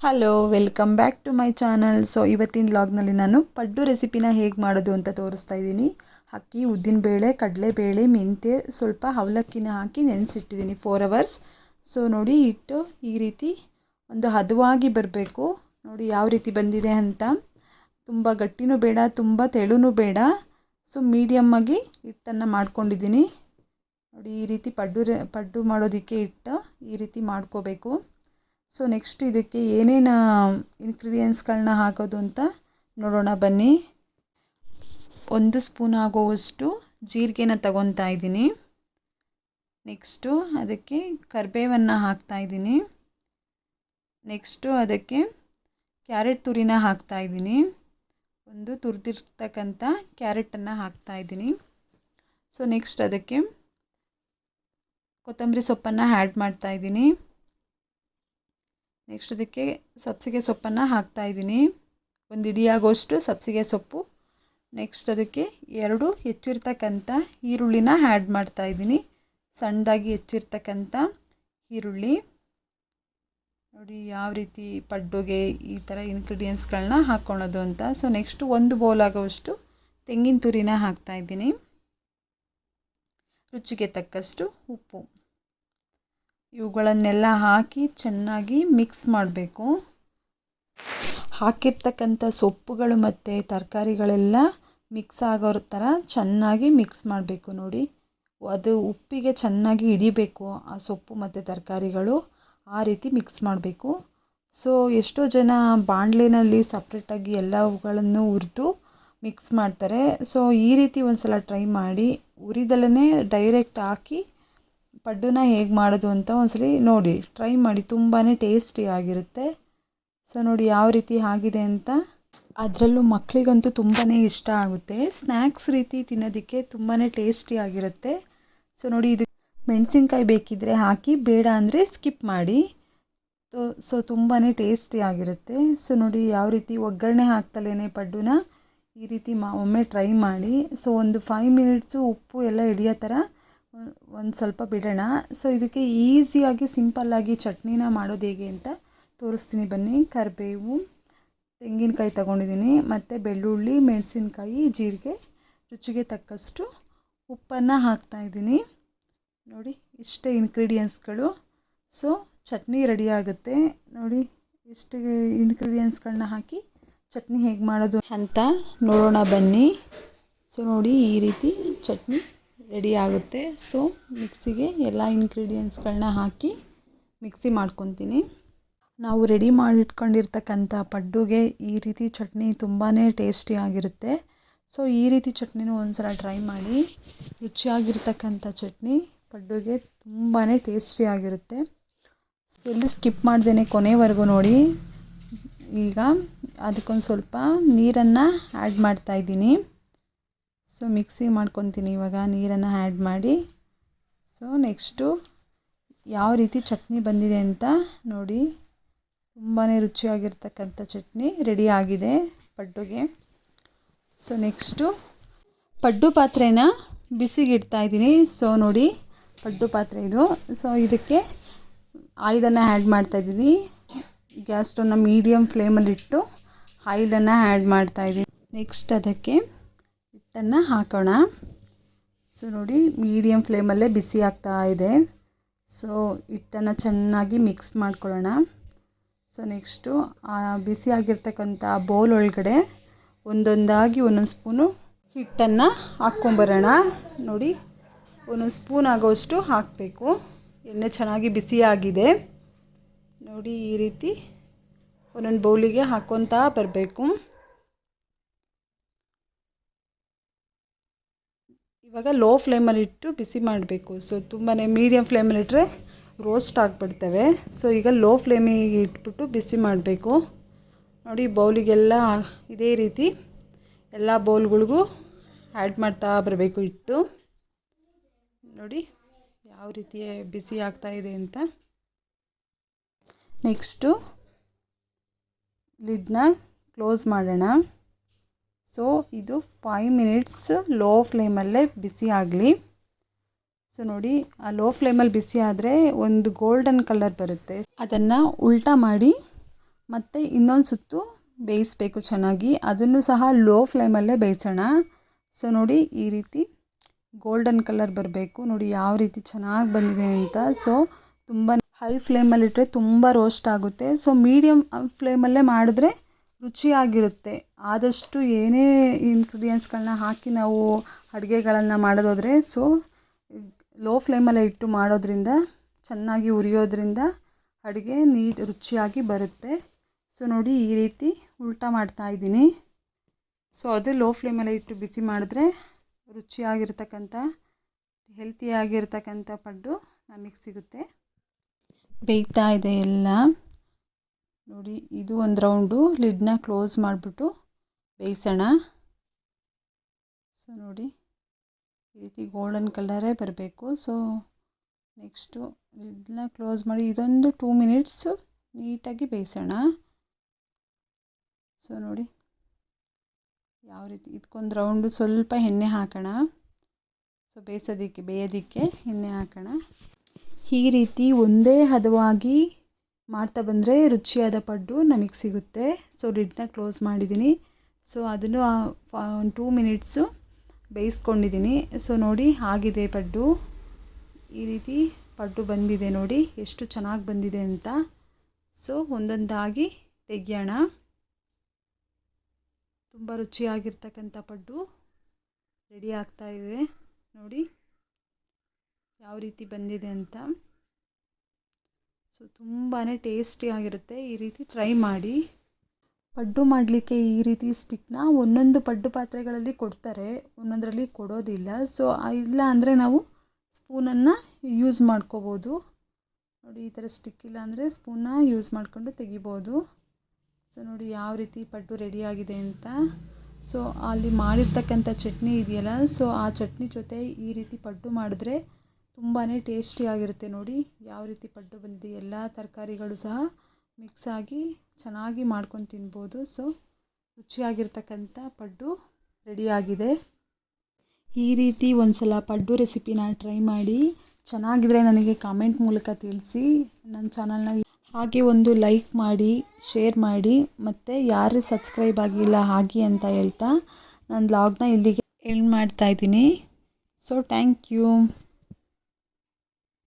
Hello welcome back to my channel so ಇವತ್ತಿನ ವ್ಲಾಗ್ನಲ್ಲಿ ನಾನು ಪಡ್ಡು ರೆಸಿಪಿನ ಹೇಗೆ ಮಾಡೋದು ಅಂತ ತೋರಿಸ್ತಾ ಇದ್ದೀನಿ. ಅಕ್ಕಿ ಉದ್ದಿನಬೇಳೆ ಕಡಲೆಬೇಳೆ, ಮೆಂತ್ಯ ಸ್ವಲ್ಪ ಅವಲಕ್ಕಿನ ಹಾಕಿ ನೆನೆಸಿಟ್ಟಿದ್ದೀನಿ ಫೋರ್ ಅವರ್ಸ್ ಸೊ ನೋಡಿ ಹಿಟ್ಟು ಈ ರೀತಿ ಒಂದು ಹದವಾಗಿ ಬರಬೇಕು. ನೋಡಿ ಯಾವ ರೀತಿ ಬಂದಿದೆ ಅಂತ. ತುಂಬ ಗಟ್ಟಿನೂ ಬೇಡ, ತುಂಬ ತೆಳುನೂ ಬೇಡ. ಸೊ ಮೀಡಿಯಮ್ಮಾಗಿ ಹಿಟ್ಟನ್ನು ಮಾಡ್ಕೊಂಡಿದ್ದೀನಿ. ನೋಡಿ ಈ ರೀತಿ ಪಡ್ಡು ಪಡ್ಡು ಮಾಡೋದಕ್ಕೆ ಹಿಟ್ಟು ಈ ರೀತಿ ಮಾಡ್ಕೋಬೇಕು. ಸೊ ನೆಕ್ಸ್ಟ್ ಇದಕ್ಕೆ ಏನೇನು ಇನ್ಗ್ರೀಡಿಯೆಂಟ್ಸ್ಗಳನ್ನ ಹಾಕೋದು ಅಂತ ನೋಡೋಣ ಬನ್ನಿ. ಒಂದು ಸ್ಪೂನ್ ಆಗುವಷ್ಟು ಜೀರಿಗೆನ ತಗೊತಾ ಇದ್ದೀನಿ. ನೆಕ್ಸ್ಟು ಅದಕ್ಕೆ ಕರಿಬೇವನ್ನು ಹಾಕ್ತಾ ಇದ್ದೀನಿ. ನೆಕ್ಸ್ಟು ಅದಕ್ಕೆ ಕ್ಯಾರೆಟ್ ತುರಿನ ಹಾಕ್ತಾ ಇದ್ದೀನಿ. ಒಂದು ತುರಿದಿರ್ತಕ್ಕಂಥ ಕ್ಯಾರೆಟನ್ನು ಹಾಕ್ತಾ ಇದ್ದೀನಿ. ಸೊ ನೆಕ್ಸ್ಟ್ ಅದಕ್ಕೆ ಕೊತ್ತಂಬರಿ ಸೊಪ್ಪನ್ನು ಆ್ಯಡ್ ಮಾಡ್ತಾ ಇದ್ದೀನಿ. ನೆಕ್ಸ್ಟ್ ಅದಕ್ಕೆ ಸಬ್ಸಿಗೆ ಸೊಪ್ಪನ್ನು ಹಾಕ್ತಾ ಇದ್ದೀನಿ. ಒಂದು ಇಡಿಯಾಗೋಷ್ಟು ಸಬ್ಸಿಗೆ ಸೊಪ್ಪು. ನೆಕ್ಸ್ಟ್ ಅದಕ್ಕೆ ಎರಡು ಹೆಚ್ಚಿರ್ತಕ್ಕಂಥ ಈರುಳ್ಳಿನ ಆ್ಯಡ್ ಮಾಡ್ತಾ ಇದ್ದೀನಿ. ಸಣ್ಣದಾಗಿ ಹೆಚ್ಚಿರ್ತಕ್ಕಂಥ ಈರುಳ್ಳಿ. ನೋಡಿ ಯಾವ ರೀತಿ ಪಡ್ಡುಗೆ ಈ ಥರ ಇಂಗ್ರೀಡಿಯೆಂಟ್ಸ್ಗಳನ್ನ ಹಾಕ್ಕೊಳೋದು ಅಂತ. ಸೊ ನೆಕ್ಸ್ಟು ಒಂದು ಬೌಲ್ ಆಗೋವಷ್ಟು ತೆಂಗಿನ ತುರಿನ ಹಾಕ್ತಾ ಇದ್ದೀನಿ. ರುಚಿಗೆ ತಕ್ಕಷ್ಟು ಉಪ್ಪು. ಇವುಗಳನ್ನೆಲ್ಲ ಹಾಕಿ ಚೆನ್ನಾಗಿ ಮಿಕ್ಸ್ ಮಾಡಬೇಕು. ಹಾಕಿರ್ತಕ್ಕಂಥ ಸೊಪ್ಪುಗಳು ಮತ್ತು ತರಕಾರಿಗಳೆಲ್ಲ ಮಿಕ್ಸ್ ಆಗೋ ಥರ ಚೆನ್ನಾಗಿ ಮಿಕ್ಸ್ ಮಾಡಬೇಕು ನೋಡಿ. ಅದು ಉಪ್ಪಿಗೆ ಚೆನ್ನಾಗಿ ಹಿಡಿಬೇಕು, ಆ ಸೊಪ್ಪು ಮತ್ತು ತರಕಾರಿಗಳು ಆ ರೀತಿ ಮಿಕ್ಸ್ ಮಾಡಬೇಕು. ಸೊ ಎಷ್ಟೋ ಜನ ಬಾಣಲೆನಲ್ಲಿ ಸಪ್ರೇಟಾಗಿ ಎಲ್ಲವುಗಳನ್ನು ಹುರಿದು ಮಿಕ್ಸ್ ಮಾಡ್ತಾರೆ. ಸೊ ಈ ರೀತಿ ಒಂದು ಸಲ ಟ್ರೈ ಮಾಡಿ ಉರಿದಲ್ಲೇ ಡೈರೆಕ್ಟ್ ಹಾಕಿ ಪಡ್ಡುನ ಹೇಗೆ ಮಾಡೋದು ಅಂತ ಒಂದ್ಸಲಿ ನೋಡಿ ಟ್ರೈ ಮಾಡಿ ತುಂಬಾ ಟೇಸ್ಟಿಯಾಗಿರುತ್ತೆ ಸೊ ನೋಡಿ ಯಾವ ರೀತಿ ಆಗಿದೆ ಅಂತ. ಅದರಲ್ಲೂ ಮಕ್ಕಳಿಗಂತೂ ತುಂಬಾ ಇಷ್ಟ ಆಗುತ್ತೆ. ಸ್ನ್ಯಾಕ್ಸ್ ರೀತಿ ತಿನ್ನೋದಕ್ಕೆ ತುಂಬಾ ಟೇಸ್ಟಿಯಾಗಿರುತ್ತೆ ಸೊ ನೋಡಿ ಇದು ಮೆಣಸಿನ್ಕಾಯಿ ಬೇಕಿದ್ದರೆ ಹಾಕಿ, ಬೇಡ ಅಂದರೆ ಸ್ಕಿಪ್ ಮಾಡಿ. ಸೊ ತುಂಬಾ ಟೇಸ್ಟಿಯಾಗಿರುತ್ತೆ ಸೊ ನೋಡಿ ಯಾವ ರೀತಿ ಒಗ್ಗರಣೆ ಹಾಕ್ತಲೇ ಪಡ್ಡುನ, ಈ ರೀತಿ ಮಾ ಒಮ್ಮೆ ಟ್ರೈ ಮಾಡಿ. ಸೊ ಒಂದು ಫೈವ್ ಮಿನಿಟ್ಸು ಉಪ್ಪು ಎಲ್ಲ ಹಿಡಿಯೋ ಥರ ಒಂದು ಸ್ವಲ್ಪ ಬಿಡೋಣ. ಸೊ ಇದಕ್ಕೆ ಈಸಿಯಾಗಿ ಸಿಂಪಲ್ಲಾಗಿ ಚಟ್ನಿನ ಮಾಡೋದು ಹೇಗೆ ಅಂತ ತೋರಿಸ್ತೀನಿ ಬನ್ನಿ. ಕರಿಬೇವು, ತೆಂಗಿನಕಾಯಿ ತಗೊಂಡಿದ್ದೀನಿ, ಮತ್ತು ಬೆಳ್ಳುಳ್ಳಿ, ಮೆಣಸಿನ್ಕಾಯಿ, ಜೀರಿಗೆ, ರುಚಿಗೆ ತಕ್ಕಷ್ಟು ಉಪ್ಪನ್ನು ಹಾಕ್ತಾಯಿದ್ದೀನಿ ನೋಡಿ, ಇಷ್ಟೇ ಇನ್ಗ್ರೀಡಿಯೆಂಟ್ಸ್ಗಳು ಸೊ ಚಟ್ನಿ ರೆಡಿ ಆಗುತ್ತೆ. ನೋಡಿ, ಇಷ್ಟು ಇನ್ಗ್ರೀಡಿಯೆಂಟ್ಸ್ಗಳನ್ನ ಹಾಕಿ ಚಟ್ನಿ ಹೇಗೆ ಮಾಡೋದು ಅಂತ ನೋಡೋಣ ಬನ್ನಿ. ಸೊ ನೋಡಿ, ಈ ರೀತಿ ಚಟ್ನಿ ರೆಡಿ ಆಗುತ್ತೆ. ಸೊ ಮಿಕ್ಸಿಗೆ ಎಲ್ಲ ಇಂಗ್ರೀಡಿಯೆಂಟ್ಸ್ಗಳನ್ನ ಹಾಕಿ ಮಿಕ್ಸಿ ಮಾಡ್ಕೊತೀನಿ. ನಾವು ರೆಡಿ ಮಾಡಿಟ್ಕೊಂಡಿರ್ತಕ್ಕಂಥ ಪಡ್ಡುಗೆ ಈ ರೀತಿ ಚಟ್ನಿ ತುಂಬಾ ಟೇಸ್ಟಿಯಾಗಿರುತ್ತೆ ಸೊ ಈ ರೀತಿ ಚಟ್ನಿನೂ ಒಂದು ಸಲ ಟ್ರೈ ಮಾಡಿ. ರುಚಿಯಾಗಿರ್ತಕ್ಕಂಥ ಚಟ್ನಿ ಪಡ್ಡುಗೆ ತುಂಬಾ ಟೇಸ್ಟಿಯಾಗಿರುತ್ತೆ ಎಲ್ಲಿ ಸ್ಕಿಪ್ ಮಾಡ್ದೇ ಕೊನೆವರೆಗೂ ನೋಡಿ. ಈಗ ಅದಕ್ಕೊಂದು ಸ್ವಲ್ಪ ನೀರನ್ನು ಆ್ಯಡ್ ಮಾಡ್ತಾಯಿದ್ದೀನಿ ಸೊ ಮಿಕ್ಸಿ ಮಾಡ್ಕೊತೀನಿ ಇವಾಗ, ನೀರನ್ನು ಆ್ಯಡ್ ಮಾಡಿ. ಸೊ ನೆಕ್ಸ್ಟು ಯಾವ ರೀತಿ ಚಟ್ನಿ ಬಂದಿದೆ ಅಂತ ನೋಡಿ. ತುಂಬಾ ರುಚಿಯಾಗಿರ್ತಕ್ಕಂಥ ಚಟ್ನಿ ರೆಡಿ ಆಗಿದೆ ಪಡ್ಡುಗೆ. ಸೊ ನೆಕ್ಸ್ಟು ಪಡ್ಡು ಪಾತ್ರೆನ ಬಿಸಿಗಿಡ್ತಾ ಇಡ್ತಾಯಿದ್ದೀನಿ ಸೊ ನೋಡಿ ಪಡ್ಡು ಪಾತ್ರೆ ಇದು. ಸೊ ಇದಕ್ಕೆ ಆಯಿಲನ್ನು ಆ್ಯಡ್ ಮಾಡ್ತಾಯಿದ್ದೀನಿ ಗ್ಯಾಸ್ ಸ್ಟವ್ನ ಮೀಡಿಯಮ್ ಫ್ಲೇಮಲ್ಲಿಟ್ಟು ಆಯಿಲನ್ನು ಆ್ಯಡ್ ಮಾಡ್ತಾಯಿದ್ದೀನಿ ನೆಕ್ಸ್ಟ್ ಅದಕ್ಕೆ ಹಿಟ್ಟನ್ನು ಹಾಕೋಣ. ಸೊ ನೋಡಿ ಮೀಡಿಯಮ್ ಫ್ಲೇಮಲ್ಲೇ ಬಿಸಿ ಆಗ್ತಾ ಇದೆ. ಸೊ ಹಿಟ್ಟನ್ನು ಚೆನ್ನಾಗಿ ಮಿಕ್ಸ್ ಮಾಡ್ಕೊಳ್ಳೋಣ. ಸೊ ನೆಕ್ಸ್ಟು ಬಿಸಿ ಆಗಿರ್ತಕ್ಕಂಥ ಬೌಲ್ ಒಳಗಡೆ ಒಂದೊಂದಾಗಿ ಒಂದೊಂದು ಸ್ಪೂನು ಹಿಟ್ಟನ್ನು ಹಾಕ್ಕೊಂಬರೋಣ. ನೋಡಿ, ಒಂದೊಂದು ಸ್ಪೂನ್ ಆಗೋಷ್ಟು ಹಾಕಬೇಕು. ಎಣ್ಣೆ ಚೆನ್ನಾಗಿ ಬಿಸಿಯಾಗಿದೆ ನೋಡಿ, ಈ ರೀತಿ ಒಂದೊಂದು ಬೌಲಿಗೆ ಹಾಕ್ಕೊತಾ ಬರಬೇಕು. ಇವಾಗ ಲೋ ಫ್ಲೇಮಲ್ಲಿ ಇಟ್ಟು ಬಿಸಿ ಮಾಡಬೇಕು. ಸೊ ತುಂಬಾ ಮೀಡಿಯಮ್ ಫ್ಲೇಮಲ್ಲಿಟ್ಟರೆ ರೋಸ್ಟ್ ಆಗಿಬಿಡ್ತವೆ. ಸೊ ಈಗ ಲೋ ಫ್ಲೇಮಿಗೆ ಇಟ್ಬಿಟ್ಟು ಬಿಸಿ ಮಾಡಬೇಕು. ನೋಡಿ, ಬೌಲಿಗೆಲ್ಲ ಇದೇ ರೀತಿ ಎಲ್ಲ ಬೌಲ್ಗಳಿಗೂ ಆ್ಯಡ್ ಮಾಡ್ತಾ ಬರಬೇಕು ಇಟ್ಟು ನೋಡಿ, ಯಾವ ರೀತಿ ಬಿಸಿ ಆಗ್ತಾ ಇದೆ ಅಂತ. ನೆಕ್ಸ್ಟು ಲಿಡ್ನ ಕ್ಲೋಸ್ ಮಾಡೋಣ. ಸೊ ಇದು ಫೈವ್ ಮಿನಿಟ್ಸ್ ಲೋ ಫ್ಲೇಮಲ್ಲೇ ಬಿಸಿ ಆಗಲಿ. ಸೊ ನೋಡಿ, ಆ ಲೋ ಫ್ಲೇಮಲ್ಲಿ ಬಿಸಿ ಆದರೆ ಒಂದು ಗೋಲ್ಡನ್ ಕಲರ್ ಬರುತ್ತೆ. ಅದನ್ನು ಉಲ್ಟಾ ಮಾಡಿ ಮತ್ತೆ ಇನ್ನೊಂದು ಸುತ್ತು ಬೇಯಿಸ್ಬೇಕು ಚೆನ್ನಾಗಿ. ಅದನ್ನು ಸಹ ಲೋ ಫ್ಲೇಮಲ್ಲೇ ಬೇಯಿಸೋಣ. ಸೊ ನೋಡಿ, ಈ ರೀತಿ ಗೋಲ್ಡನ್ ಕಲರ್ ಬರಬೇಕು. ನೋಡಿ, ಯಾವ ರೀತಿ ಚೆನ್ನಾಗಿ ಬಂದಿದೆ ಅಂತ. ಸೊ ತುಂಬ ಹೈ ಫ್ಲೇಮಲ್ಲಿಟ್ಟರೆ ತುಂಬ ರೋಸ್ಟ್ ಆಗುತ್ತೆ. ಸೊ ಮೀಡಿಯಮ್ ಫ್ಲೇಮಲ್ಲೇ ಮಾಡಿದ್ರೆ ರುಚಿಯಾಗಿರುತ್ತೆ. ಆದಷ್ಟು ಏನೇ ಇನ್ಗ್ರೀಡಿಯೆಂಟ್ಸ್ಗಳನ್ನ ಹಾಕಿ ನಾವು ಅಡುಗೆಗಳನ್ನು ಮಾಡೋದಾದರೆ ಸೊ ಲೋ ಫ್ಲೇಮಲ್ಲೇ ಇಟ್ಟು ಮಾಡೋದ್ರಿಂದ, ಚೆನ್ನಾಗಿ ಉರಿಯೋದ್ರಿಂದ ಅಡುಗೆ ನೀಟ್, ರುಚಿಯಾಗಿ ಬರುತ್ತೆ. ಸೊ ನೋಡಿ ಈ ರೀತಿ ಉಲ್ಟಾ ಮಾಡ್ತಾ ಇದ್ದೀನಿ. ಸೊ ಅದು ಲೋ ಫ್ಲೇಮಲ್ಲೇ ಇಟ್ಟು ಬಿಸಿ ಮಾಡಿದ್ರೆ ರುಚಿಯಾಗಿರ್ತಕ್ಕಂಥ ಹೆಲ್ತಿಯಾಗಿರ್ತಕ್ಕಂಥ ಪಡ್ಡು ನಮಗೆ ಸಿಗುತ್ತೆ. ಬೇಯ್ತಾ ಇದೆ ಎಲ್ಲ. ನೋಡಿ, ಇದು ಒಂದು ರೌಂಡು. ಲಿಡ್ನ ಕ್ಲೋಸ್ ಮಾಡಿಬಿಟ್ಟು ಬೇಯಿಸೋಣ. ಸೊ, ನೋಡಿ, ಈ ರೀತಿ ಗೋಲ್ಡನ್ ಕಲರೇ ಬರಬೇಕು. ಸೊ, ನೆಕ್ಸ್ಟು ಲಿಡ್ನ ಕ್ಲೋಸ್ ಮಾಡಿ ಇದೊಂದು ಟೂ ಮಿನಿಟ್ಸು ನೀಟಾಗಿ ಬೇಯಿಸೋಣ. ಸೊ, ನೋಡಿ, ಯಾವ ರೀತಿ ಇದಕ್ಕೊಂದು ರೌಂಡು ಸ್ವಲ್ಪ ಎಣ್ಣೆ ಹಾಕೋಣ. ಸೊ, ಬೇಯಿಸೋದಕ್ಕೆ, ಬೇಯೋದಕ್ಕೆ ಎಣ್ಣೆ ಹಾಕೋಣ. ಈ ರೀತಿ ಒಂದೇ ಹದವಾಗಿ ಮಾಡ್ತಾ ಬಂದರೆ ರುಚಿಯಾದ ಪಡ್ಡು ನಮಗೆ ಸಿಗುತ್ತೆ. ಸೊ ಲಿಡ್ನ ಕ್ಲೋಸ್ ಮಾಡಿದ್ದೀನಿ ಸೊ ಅದನ್ನು ಒಂದು ಟೂ ಮಿನಿಟ್ಸು ಬೇಯಿಸ್ಕೊಂಡಿದ್ದೀನಿ ಸೊ ನೋಡಿ ಆಗಿದೆ ಪಡ್ಡು. ಈ ರೀತಿ ಪಡ್ಡು ಬಂದಿದೆ ನೋಡಿ, ಎಷ್ಟು ಚೆನ್ನಾಗಿ ಬಂದಿದೆ ಅಂತ. ಸೊ ಒಂದೊಂದಾಗಿ ತೆಗಿಯೋಣ. ತುಂಬ ರುಚಿಯಾಗಿರ್ತಕ್ಕಂಥ ಪಡ್ಡು ರೆಡಿ ಆಗ್ತಾ ಇದೆ. ನೋಡಿ, ಯಾವ ರೀತಿ ಬಂದಿದೆ ಅಂತ. ಸೊ ತುಂಬಾ ಟೇಸ್ಟಿಯಾಗಿರುತ್ತೆ ಈ ರೀತಿ ಟ್ರೈ ಮಾಡಿ. ಪಡ್ಡು ಮಾಡಲಿಕ್ಕೆ ಈ ರೀತಿ ಸ್ಟಿಕ್ನ ಒಂದೊಂದು ಪಡ್ಡು ಪಾತ್ರೆಗಳಲ್ಲಿ ಕೊಡ್ತಾರೆ, ಒಂದೊಂದರಲ್ಲಿ ಕೊಡೋದಿಲ್ಲ. ಸೊ ಇಲ್ಲ ಅಂದರೆ ನಾವು ಸ್ಪೂನನ್ನು ಯೂಸ್ ಮಾಡ್ಕೋಬೋದು. ನೋಡಿ, ಈ ಥರ ಸ್ಟಿಕ್ ಇಲ್ಲ ಅಂದರೆ ಸ್ಪೂನ್ನ ಯೂಸ್ ಮಾಡಿಕೊಂಡು ತೆಗಿಬೋದು. ಸೊ, ನೋಡಿ ಯಾವ ರೀತಿ ಪಡ್ಡು ರೆಡಿಯಾಗಿದೆ ಅಂತ. ಸೊ, ಅಲ್ಲಿ ಮಾಡಿರ್ತಕ್ಕಂಥ ಚಟ್ನಿ ಇದೆಯಲ್ಲ, ಸೊ, ಆ ಚಟ್ನಿ ಜೊತೆ ಈ ರೀತಿ ಪಡ್ಡು ಮಾಡಿದ್ರೆ ತುಂಬಾ ಟೇಸ್ಟಿಯಾಗಿರುತ್ತೆ ನೋಡಿ. ಯಾವ ರೀತಿ ಪಡ್ಡು ಬಂದಿದೆ ಎಲ್ಲ ತರಕಾರಿಗಳು ಸಹ ಮಿಕ್ಸ್ ಆಗಿ ಚೆನ್ನಾಗಿ ಮಾಡ್ಕೊಂಡು ತಿನ್ಬೋದು. ಸೊ ರುಚಿಯಾಗಿರ್ತಕ್ಕಂಥ ಪಡ್ಡು ರೆಡಿಯಾಗಿದೆ ಈ ರೀತಿ ಒಂದು ಸಲ ಪಡ್ಡು ರೆಸಿಪಿನ ಟ್ರೈ ಮಾಡಿ ಚೆನ್ನಾಗಿದ್ರೆ ನನಗೆ ಕಾಮೆಂಟ್ ಮೂಲಕ ತಿಳಿಸಿ. ನನ್ನ ಚಾನಲ್ನ ಹಾಗೆ ಒಂದು ಲೈಕ್ ಮಾಡಿ ಶೇರ್ ಮಾಡಿ, ಮತ್ತು ಯಾರು ಸಬ್ಸ್ಕ್ರೈಬ್ ಆಗಿಲ್ಲ ಹಾಗೆ ಅಂತ ಹೇಳ್ತಾ ನನ್ನ ಲಾಗ್ನ ಇಲ್ಲಿಗೆ ಎಂಡ್ ಮಾಡ್ತಾಯಿದ್ದೀನಿ ಸೊ ಥ್ಯಾಂಕ್ ಯು